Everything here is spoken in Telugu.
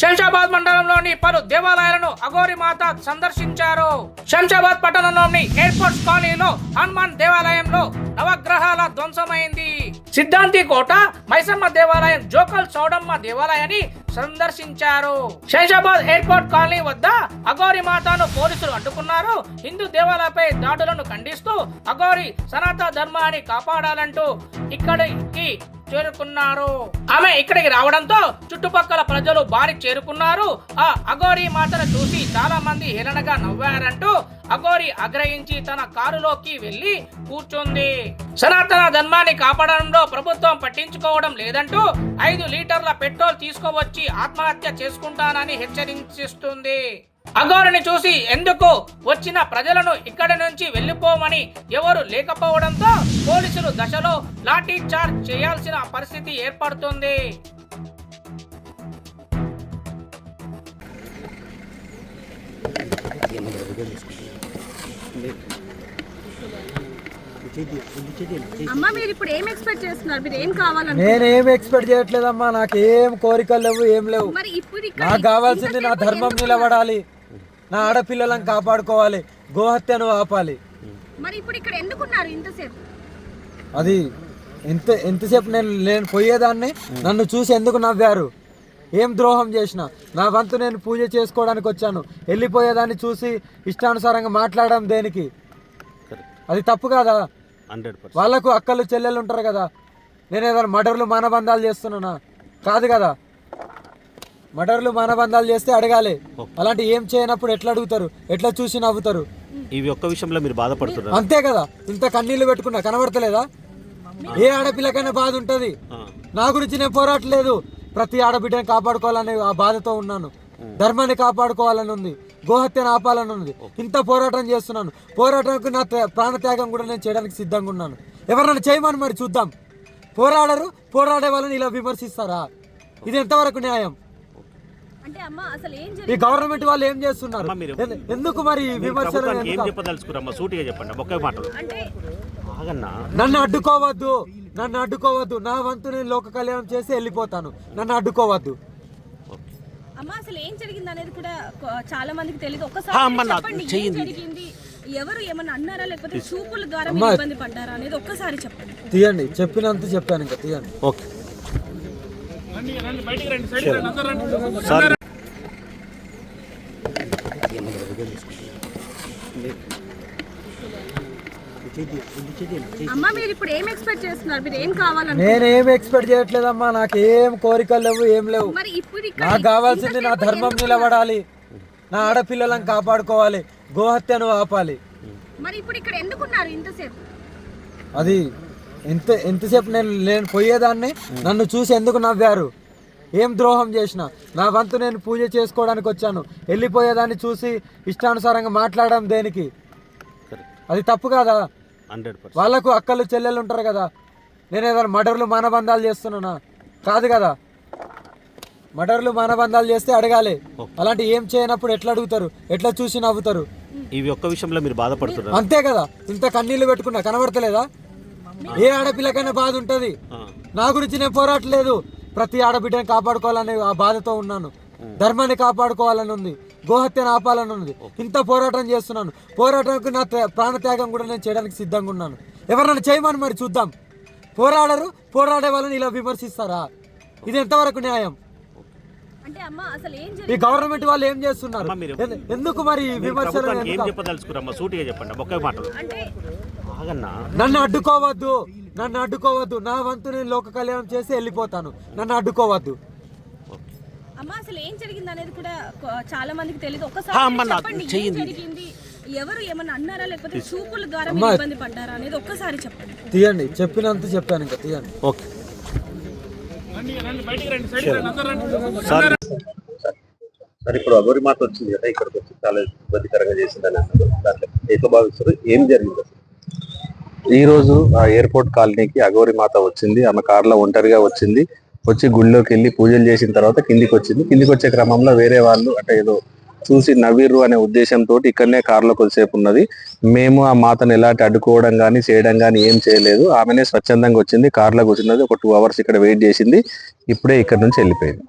శంషాబాద్ మండలంలోని పలు దేవాలయాలను అఘోరి మాత సందర్శించారు. శంషాబాద్ పట్టణంలోని ఎయిర్పోర్ట్ కాలనీలో హనుమాన్ దేవాలయంలో నవగ్రహాల ధ్వంసమైంది. సిద్ధాంతి కోట మైసమ్మ దేవాలయం జోకల్ చౌడమ్మ దేవాలయాన్ని సందర్శించారు. శంషాబాద్ ఎయిర్పోర్ట్ కాలనీ వద్ద అఘోరి మాతను పోలీసులు అడ్డుకున్నారు. హిందూ దేవాలయపై దాడులను ఖండిస్తూ అఘోరి సనాతన ధర్మాన్ని కాపాడాలంటూ ఇక్కడికి చేరుకున్నారు. ఆమె ఇక్కడికి రావడంతో చుట్టుపక్కల ప్రజలు బారి చేరుకున్నారు. ఆ అఘోరి మాటను చూసి చాలా మంది హేళనగా నవ్వారంటూ అఘోరి ఆగ్రహించి తన కారులోకి వెళ్ళి కూర్చుంది. సనాతన ధర్మాన్ని కాపాడడంలో ప్రభుత్వం పట్టించుకోవడం లేదంటూ ఐదు లీటర్ల పెట్రోల్ తీసుకువచ్చి ఆత్మహత్య చేసుకుంటానని హెచ్చరిస్తుంది. అఘోరిని చూసి ఎందుకు వచ్చిన ప్రజలను ఇక్కడి నుంచి వెళ్ళిపోమని ఎవరు లేకపోవడంతో పోలీసులు దశలో లాఠీ చార్జ్ చేయాల్సిన పరిస్థితి ఏర్పడుతుంది. అమ్మ మీరు ఇప్పుడు ఏం ఎక్స్పెక్ట్ చేస్తున్నారు? మీరు ఏం కావాలని నేనేం ఎక్స్పెక్ట్ చేయట్లేదమ్మా నాకు ఏం కోరికలు లేవు ఏం లేవు. మరి ఇప్పుడు ఇక్కడ నాకు కావాల్సింది నా ధర్మం నిలబడాలి. నా ఆడపిల్లలను కాపాడుకోవాలి గోహత్యను ఆపాలి. మరి ఇప్పుడు ఇక్కడ ఎందుకున్నారు ఇంతసేపు? అది ఎంత ఎంతసేపు నేను నేను పోయేదాన్ని నన్ను చూసి ఎందుకు నవ్వారు? ఏం ద్రోహం చేసిన? నా వంతు నేను పూజ చేసుకోవడానికి వచ్చాను. వెళ్ళిపోయేదాన్ని చూసి ఇష్టానుసారంగా మాట్లాడడం దేనికి? అది తప్పు కాదా? వాళ్ళకు అక్కలు చెల్లెలు ఉంటారు కదా. నేను ఏదైనా మర్డర్లు మానబంధాలు చేస్తున్నానా? కాదు కదా. మర్డర్లు మానబంధాలు చేస్తే అడగాలి. అలాంటి ఏం చేయనప్పుడు ఎట్లా అడుగుతారు? ఎట్లా చూసి నవ్వుతారు? ఇవి ఒక్క విషయంలో మీరు బాధపడుతున్నారు. అంతే కదా. ఇంత కన్నీళ్ళు పెట్టుకున్నా కనబడతలేదా? ఏ ఆడపిల్లకైనా బాధ ఉంటది. నా గురించి నేను పోరాటలేదు. ప్రతి ఆడబిడ్డని కాపాడుకోవాలనే ఆ బాధతో ఉన్నాను. ధర్మాన్ని కాపాడుకోవాలని ఉంది. గోహత్యను ఆపాలని ఉంది. ఇంత పోరాటం చేస్తున్నాను. పోరాటానికి నా త్యా- ప్రాణత్యాగం కూడా నేను చేయడానికి సిద్ధంగా ఉన్నాను. ఎవరన్నా చేయమని మరి చూద్దాం. పోరాడరు పోరాడే వాళ్ళని ఇలా విమర్శిస్తారా? ఇది ఎంతవరకు న్యాయం అంటే అమ్మ అసలు ఏం ఈ జరిగింది? గవర్నమెంట్ వాళ్ళు ఏం చేస్తున్నారు? ఎందుకు మరి విమర్శలు ఏం? చెప్పదలుచుకురమ్మా? సూటిగా చెప్పండి ఒకే మాటలు. నన్ను అడ్డుకోవద్దు నన్ను అడ్డుకోవద్దు. నా వంతు నేను లోక కళ్యాణం చేసి వెళ్ళిపోతాను. నన్ను అడ్డుకోవద్దు. ఓకే అమ్మ అసలు ఏం జరిగింది అనేది కూడా చాలా మందికి తెలియదు ఎవరు ఏమన్నా అన్నారా లేకపోతే చూపుల ద్వారా అమ్మా. మీరు ఇబ్బంది పడ్డారా అనేది ఒక్కసారి చెప్పండి. తీయండి చెప్పినంత చెప్పాను ఇంకా తీయండి. ఓకే సార్ అమ్మ మీరు ఇప్పుడు ఏం ఎక్స్పెక్ట్ చేస్తున్నారు మీరు ఏం కావాలని నేనేం ఎక్స్పెక్ట్ చేయట్లేదమ్మా నాకు ఏం కోరికలు లేవు ఏం లేవు. మరి ఇప్పుడు ఇక్కడ నాకు కావాల్సింది నా ధర్మం? నిలబడాలి. నా ఆడపిల్లలను కాపాడుకోవాలి. గోహత్యను ఆపాలి. మరి ఇప్పుడు ఇక్కడ ఎందుకున్నారు ఇంతసేపు? అది ఎంత ఎంతసేపు నేను నేను పోయేదాన్ని నన్ను చూసి ఎందుకు నవ్వారు? ఏం ద్రోహం చేసిన? నా వంతు నేను పూజ చేసుకోవడానికి వచ్చాను. వెళ్ళిపోయేదాన్ని చూసి ఇష్టానుసారంగా మాట్లాడడం దేనికి? అది తప్పు కాదా? వాళ్ళకు అక్కలు చెల్లెలు ఉంటారు కదా. నేను ఏదైనా మర్డర్లు మానబంధాలు చేస్తున్నానా? కాదు కదా. మర్డర్లు మానబంధాలు చేస్తే అడగాలి. అలాంటి ఏం చేయనప్పుడు ఎట్లా అడుగుతారు? ఎట్లా చూసి నవ్వుతారు? ఇవి ఒక్క విషయంలో మీరు బాధపడుతున్నారు. అంతే కదా. ఇంత కన్నీళ్ళు పెట్టుకున్నా కనబడతలేదా? ఏ ఆడపిల్లకైనా బాధ ఉంటది. నా గురించి నేను పోరాటలేదు. ప్రతి ఆడబిడ్డని కాపాడుకోవాలనే ఆ బాధతో ఉన్నాను. ధర్మాన్ని కాపాడుకోవాలని ఉంది. గోహత్యను ఆపాలని ఉంది. ఇంత పోరాటం చేస్తున్నాను. పోరాటానికి నా త్యా- ప్రాణత్యాగం కూడా నేను చేయడానికి సిద్ధంగా ఉన్నాను. ఎవరన్నా చేయమని మరి చూద్దాం. పోరాడరు పోరాడే వాళ్ళని ఇలా విమర్శిస్తారా? ఇది ఎంతవరకు న్యాయం? అంటే అమ్మ అసలు ఏం ఈ గవర్నమెంట్ వాళ్ళు ఏం చేస్తున్నారు? అమ్మా, మీరు- ఎందు- ఎందుకు మరి విమర్శలు ఏం? చెప్పదలుచుకురమ్మా సూటిగా చెప్పండి. ఒకే మాటలు. నన్ను అడ్డుకోవద్దు. నన్ను అడ్డుకోవద్దు. నా వంతు నేను లోక కళ్యాణం చేసి వెళ్ళిపోతాను. నన్ను అడ్డుకోవద్దు. అమ్మ అసలు ఏం జరిగింది అనేది కూడా చాలా మందికి తెలియదు చెయ్యింది. జరిగింది? ఎవరు ఏమన్నా అన్నారా లేకపోతే చూపుల ద్వారా. మీరు ఇబ్బంది పడ్డారా అనేది ఒక్కసారి చెప్పండి. తీయండి. చెప్పినంత చెప్పాను ఇంకా తీయండి. ఓకే. సార్. సార్. ఇప్పుడు అగోరి మాత వచ్చింది కదా ఇక్కడికి వచ్చి చాలా ఇబ్బందికరంగా చేసిందని అన్నారు. దాంట్లో ఎట్లా భావిస్తారు. ఏం జరిగింది అసలు? ఈ రోజు ఆ ఎయిర్పోర్ట్ కాలనీకి అగౌరి మాత వచ్చింది. ఆమె కార్లో ఒంటరిగా వచ్చింది. వచ్చి గుళ్ళోకి వెళ్ళి పూజలు చేసిన తర్వాత కిందికి వచ్చింది. కిందికి వచ్చే క్రమంలో వేరే వాళ్ళు అంటే ఏదో చూసి నవ్విర్రు అనే ఉద్దేశంతో ఇక్కడనే కారులో కొద్దిసేపు ఉన్నది. మేము ఆ మాతను ఎలాంటి అడ్డుకోవడం కానీ చేయడం కానీ ఏం చేయలేదు. ఆమెనే స్వచ్ఛందంగా వచ్చింది. కార్లో కూర్చున్నది. ఒక టూ అవర్స్ ఇక్కడ వెయిట్ చేసింది. ఇప్పుడే ఇక్కడ నుంచి వెళ్ళిపోయింది.